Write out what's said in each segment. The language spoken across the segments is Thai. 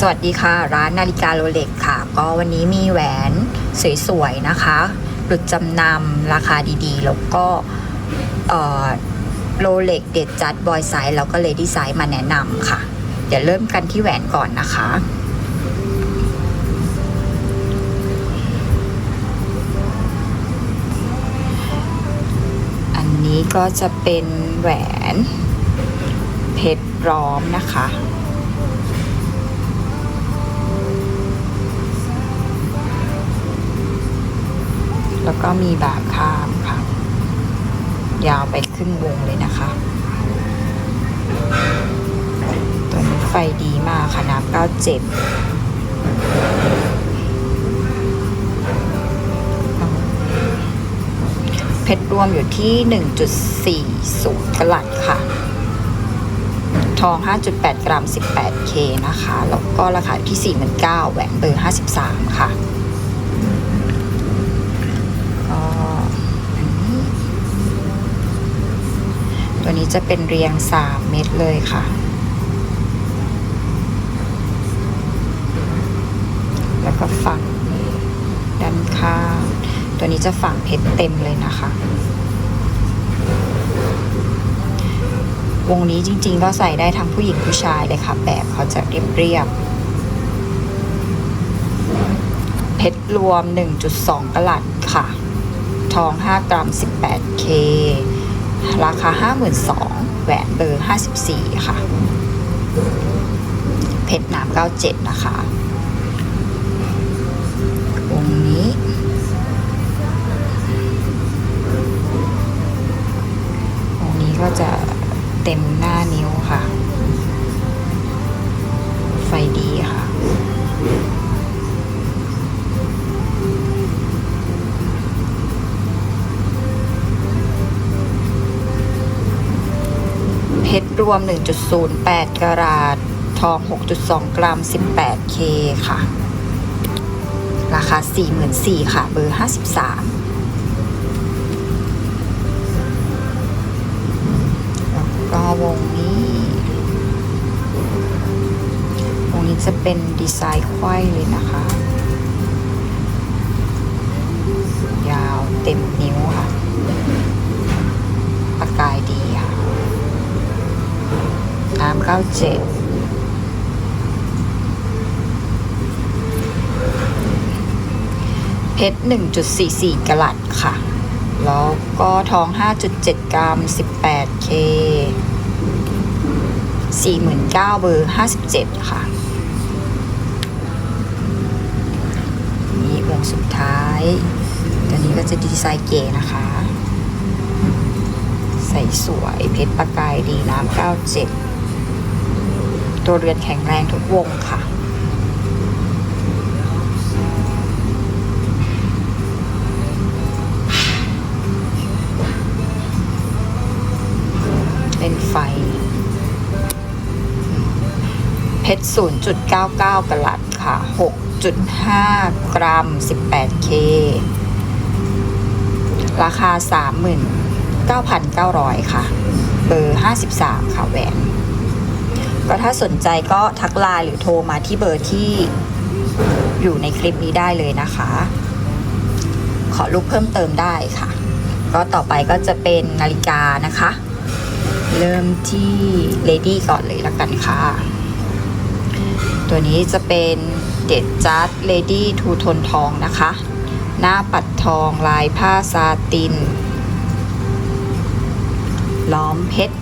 สวัสดีค่ะ ร้านนาฬิกาโรเล็กค่ะ ก็วันนี้มีแหวนสวยๆนะคะหลุดจำนำราคาดีๆ แล้วก็โรเล็กเด็ดจัดบอยไซส์แล้วก็เลดี้ไซส์มาแนะนำค่ะ เดี๋ยวเริ่มกันที่แหวนก่อนนะคะ อันนี้ก็จะเป็นแหวนเพชรร้อมนะคะ แล้วก็มีบาข้ามค่ะ ยาวไปครึ่งวงเลยนะคะ ตัวนี้ไฟดีมากค่ะน้ำเก้าเจ็บเพชรรวมอยู่ที่ 1.40กะลัดค่ะ ทอง 5.8 กรัม 18K นะคะ แล้วก็ราคาที่ 49,000แหวนเบอร์ 53 ค่ะ ก็อันนี้ตัว นี้จะเป็นเรียง 3 เม็ดเลยค่ะ แล้วก็ฝั่งด้านข้างตัวนี้จะฝั่งเพชรเต็มเลยนะคะ วงนี้จริงๆก็ใส่ได้ทั้งผู้หญิงผู้ชายเลยค่ะ แบบเขาจะเรียบเรียบๆเพชรรวม 1.2กะลัดค่ะ ทอง 5 กรัม 18K ราคา 52,000แหวนเบอร์ 54 ค่ะ เพชรน้ำ97 นะคะ ชรรวม 1.08 กรัตทอง 6.2 กรัม 18K ค่ะ ราคา 44,000ค่ะ เบอร์ 53 แล้วก็วงนี้ วงนี้จะเป็นดีไซน์ไขว้เลยนะคะ ยาวเต็มนิ้วค่ะ สามเก้าเจ็ดเพชรหนึ่งจุดสี่สี่กลัดค่ะ แล้วก็ทองห้าจุดเจ็ดกรัมสิบแปดเคสี่หมื่นเก้าเบอร์ห้าสิบเจ็ดค่ะ นี่วงสุดท้ายตัวนี้ก็จะดีไซน์เก๋นะคะ ใส่สวยเพชรประกายดีน้ำเก้าเจ็ด ตัวเรือนแข็งแรงทุกวงค่ะ เป็นไฟ เพชร 0.99กะลัดค่ะ 6.5 กรัม 18K ราคา 39,900 ค่ะ เบอร์ 53 ค่ะแหวน ก็ถ้าสนใจก็ทักไลน์หรือโทรมาที่เบอร์ที่อยู่ในคลิปนี้ได้เลยนะคะ ขอรูปเพิ่มเติมได้ค่ะ ก็ต่อไปก็จะเป็นนาฬิกานะคะ เริ่มที่เลดี้ก่อนเลยละกันค่ะ ตัวนี้จะเป็นเด็ดจัดเลดี้ทูโทนทองนะคะ หน้าปัดทองลายผ้าซาติน ล้อมเพชร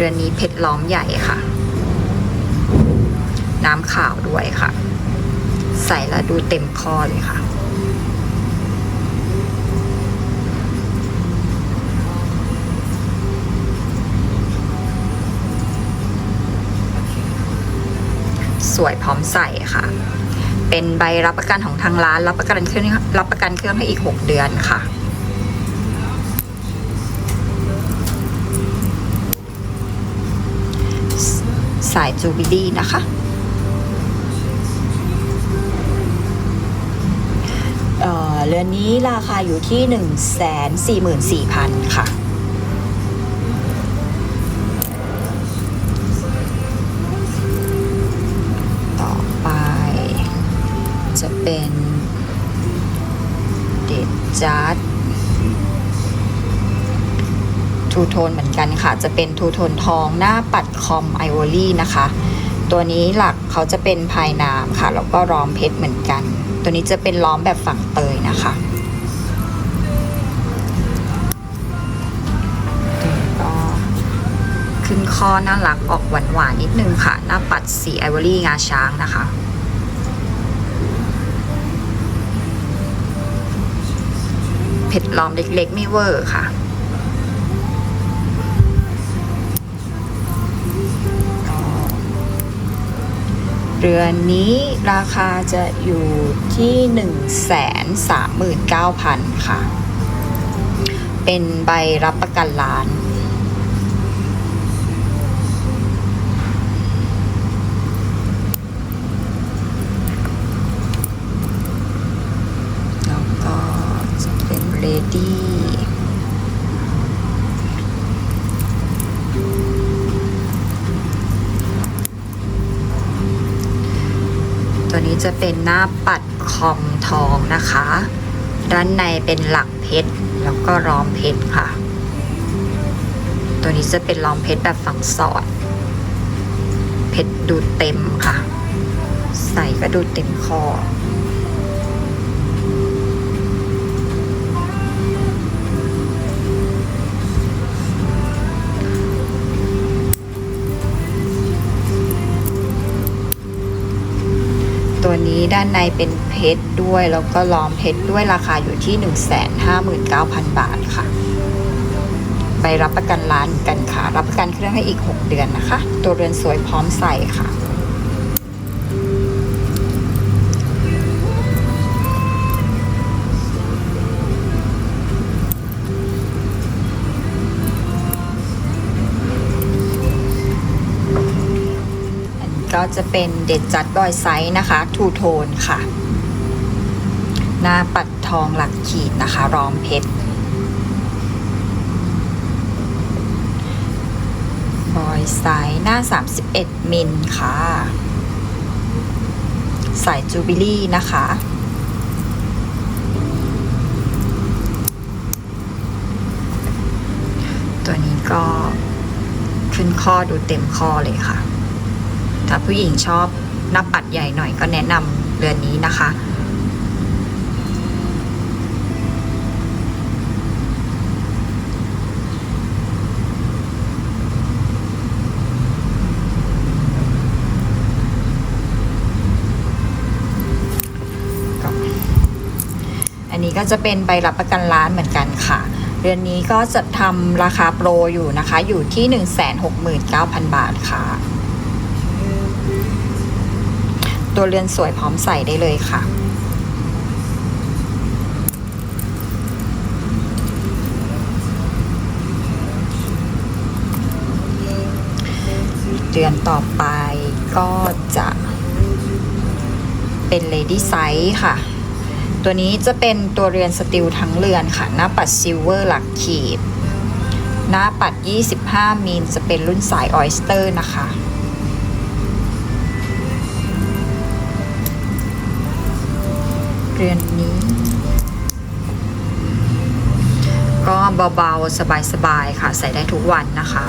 เรือนนี้เพชรล้อมใหญ่ค่ะ น้ำขาวด้วยค่ะ ใส่แล้วดูเต็มข้อเลยค่ะสวยพร้อมใส่ค่ะ เป็นใบรับประกันของทางร้าน รับประกันเครื่องรับประกันเครื่องให้อีก 6 เดือนค่ะายจูบิลี่นะคะ เรือนนี้ราคาอยู่ที่หนึ่งแสนสี่หมื่นสี่พันค่ะต่อไปจะเป็นเดดจัด ทูโทนเหมือนกันค่ะ จะเป็นทูโทนทองหน้าปัดคอมไอโอลี่นะคะ ตัวนี้หลักเขาจะเป็นภายน้ำค่ะแล้วก็ล้อมเพชรเหมือนกัน ตัวนี้จะเป็นล้อมแบบฝั่งเตยนะคะก็ขึ้นข้อน่ารักออกหวานๆนิดนึงค่ะ หน้าปัดสีไอวอรี่งาช้างนะคะเพชรล้อมเล็กๆไม่เวอร์ค่ะ เรือนนี้ราคาจะอยู่ที่ 139,000 ค่ะ เป็นใบรับประกันล้าน ตัวนี้จะเป็นหน้าปัดคอมทองนะคะ ด้านในเป็นหลักเพชรแล้วก็ล้อมเพชรค่ะ ตัวนี้จะเป็นล้อมเพชรแบบฝังสอด เพชรดูเต็มค่ะ ใส่ก็ดูเต็มคอ ด้านในเป็นเพชรด้วย แล้วก็ล้อมเพชรด้วยราคาอยู่ที่ 159,000 บาทค่ะ ไปรับประกันร้านเหมือนกันค่ะ รับประกันเครื่องให้อีก 6 เดือนนะคะ ตัวเรือนสวยพร้อมใส่ค่ะ จะเป็นเด็ดจัดบอยไซส์นะคะทูโทนค่ะ หน้าปัดทองหลักขีดนะคะร้อมเพชรบอยไซส์หน้า 31 มิลค่ะ สายจูบิลี่นะคะตัวนี้ก็ขึ้นข้อดูเต็มข้อเลยค่ะ ถ้าผู้หญิงชอบหน้าปัดใหญ่หน่อยก็แนะนำเรือนนี้นะคะก็อันนี้ก็จะเป็นใบรับประกันร้านเหมือนกันค่ะเรือนนี้ก็จะทำราคาโปรอยู่นะคะ อยู่ที่ 169,000 บาทค่ะ ตัวเรือนสวยพร้อมใส่ได้เลยค่ะเดือนต่อไปก็จะเป็น Lady Size ค่ะ ตัวนี้จะเป็นตัวเรือนสติลทั้งเรือนค่ะ หน้าปัดซิลเวอร์หลักขีด หน้าปัด 25มิลจะเป็นรุ่นสายออยสเตอร์นะคะ เรือนนี้ ก็เบาๆ สบายๆ ค่ะ ใส่ได้ทุกวันนะคะ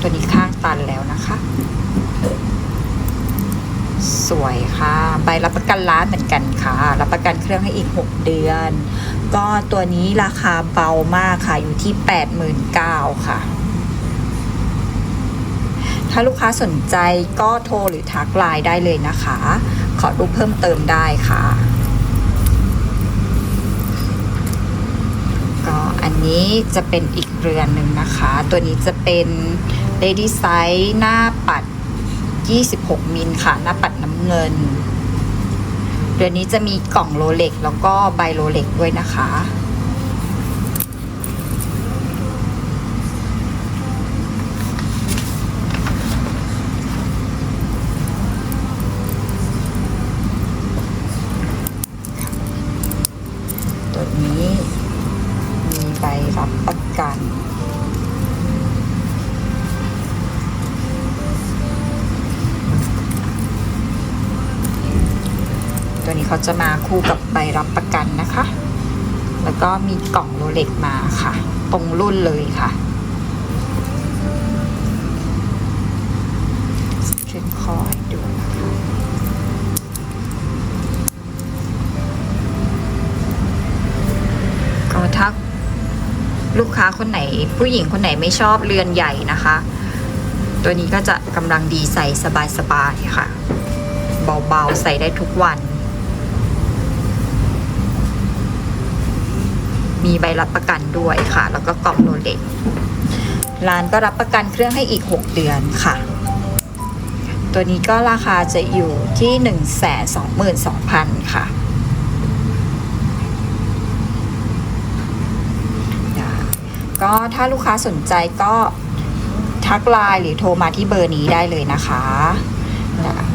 ตัวนี้ข้างตันแล้วนะคะ สวยค่ะใบรับประกันร้านเหมือนกันค่ะ รับประกันเครื่องให้อีก 6 เดือน ก็ตัวนี้ราคาเบามากค่ะ อยู่ที่ 89,000ค่ะ ถ้าลูกค้าสนใจก็โทรหรือทักไลน์ได้เลยนะคะ ขอรูปเพิ่มเติมได้ค่ะ ก็อันนี้จะเป็นอีกเรือนหนึ่งนะคะ ตัวนี้จะเป็น Lady Size หน้าปัด 26 มิลค่ะ หน้าปัดน้ำเงิน เดือนนี้จะมีกล่องโรเล็กแล้วก็ใบโรเล็กด้วยนะคะ เขาจะมาคู่กับใบรับประกันนะคะ แล้วก็มีกล่องโรเล็กมาค่ะ ตรงรุ่นเลยค่ะเช่นคอให้ดูนะคะก็ถ้าลูกค้าคนไหน ผู้หญิงคนไหนไม่ชอบเรือนใหญ่นะคะ ตัวนี้ก็จะกำลังดีใส่สบายๆค่ะ เบาๆ ใส่ได้ทุกวัน มีใบรับประกันด้วยค่ะ แล้วก็กล่องโนเล็กร้านก็รับประกันเครื่องให้อีก 6 เดือนค่ะ ตัวนี้ก็ราคาจะอยู่ที่ 1 2 2 0 0 0 ค่ะก็ถ้าลูกค้าสนใจก็ทักไลน์หรือโทรมาที่เบอร์นี้ได้เลยนะคะะ